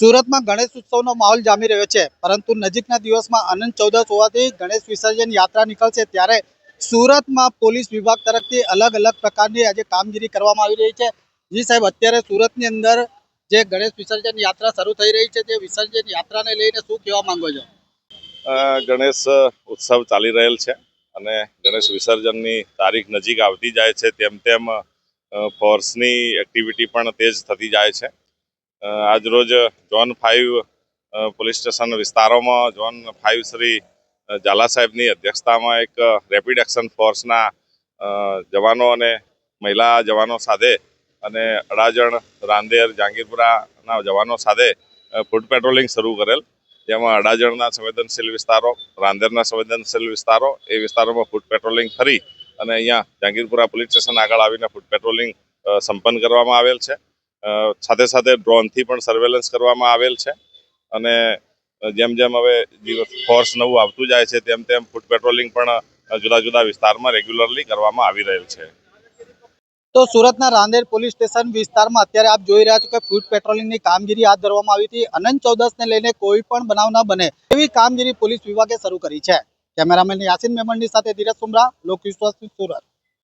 સુરતમાં ગણેશ ઉત્સવનો માહોલ જામી રહ્યો છે, પરંતુ નજીકના દિવસમાં અનંત ચૌદશ હોવાથી ગણેશ વિસર્જન યાત્રા નીકળશે ત્યારે સુરતમાં પોલીસ વિભાગ તરફથી અલગ અલગ પ્રકારની આજે કામગીરી કરવામાં આવી રહી છે. જી સાહેબ, અત્યારે સુરતની અંદર જે ગણેશ વિસર્જન યાત્રા શરૂ થઈ રહી છે, તે વિસર્જન યાત્રાને લઈને શું કહેવા માંગો છો? ગણેશ ઉત્સવ ચાલી રહેલ છે અને ગણેશ વિસર્જનની તારીખ નજીક આવતી જાય છે, તેમ તેમ ફોર્સની એક્ટિવિટી પણ તેજ થતી જાય છે. આજરોજ ઝોન ફાઇવ પોલીસ સ્ટેશન વિસ્તારોમાં ઝોન ફાઇવ શ્રી ઝાલા સાહેબની અધ્યક્ષતામાં એક રેપિડ એક્શન ફોર્સના જવાનો અને મહિલા જવાનો સાથે અને અડાજણ, રાંદેર જહાંગીરપુરાના જવાનો સાથે ફૂડ પેટ્રોલિંગ શરૂ કરેલ. જેમાં અડાજણના સંવેદનશીલ વિસ્તારો, રાંદેરના સંવેદનશીલ વિસ્તારો, એ વિસ્તારોમાં ફૂડ પેટ્રોલિંગ કરી અને અહીંયા જહાંગીરપુરા પોલીસ સ્ટેશન આગળ આવીને ફૂડ પેટ્રોલિંગ સંપન્ન કરવામાં આવેલ છે. સાથે સાથે ડ્રોનથી પણ સર્વેલન્સ કરવામાં આવેલ છે. અને જેમ જેમ હવે ફોર્સ નવું આવતું જાય છે, તેમ તેમ ફૂડ પેટ્રોલિંગ પણ જુદા જુદા વિસ્તારમાં રેગ્યુલરલી કરવામાં આવી રહેલ છે. તો સુરતના રાંદેર પોલીસ સ્ટેશન વિસ્તારમાં અત્યારે આપ જોઈ રહ્યા છો કે ફૂડ પેટ્રોલિંગની કામગીરી હાથ ધરવામાં આવી હતી. અનંત ચૌદસને લઈને કોઈ પણ બનાવ ન બને એવી કામગીરી પોલીસ વિભાગે શરૂ કરી છે. કેમેરામેન યાસીન મેમણની સાથે ધીરજ સુમરા, લોકવિશ્વાસ સુરત.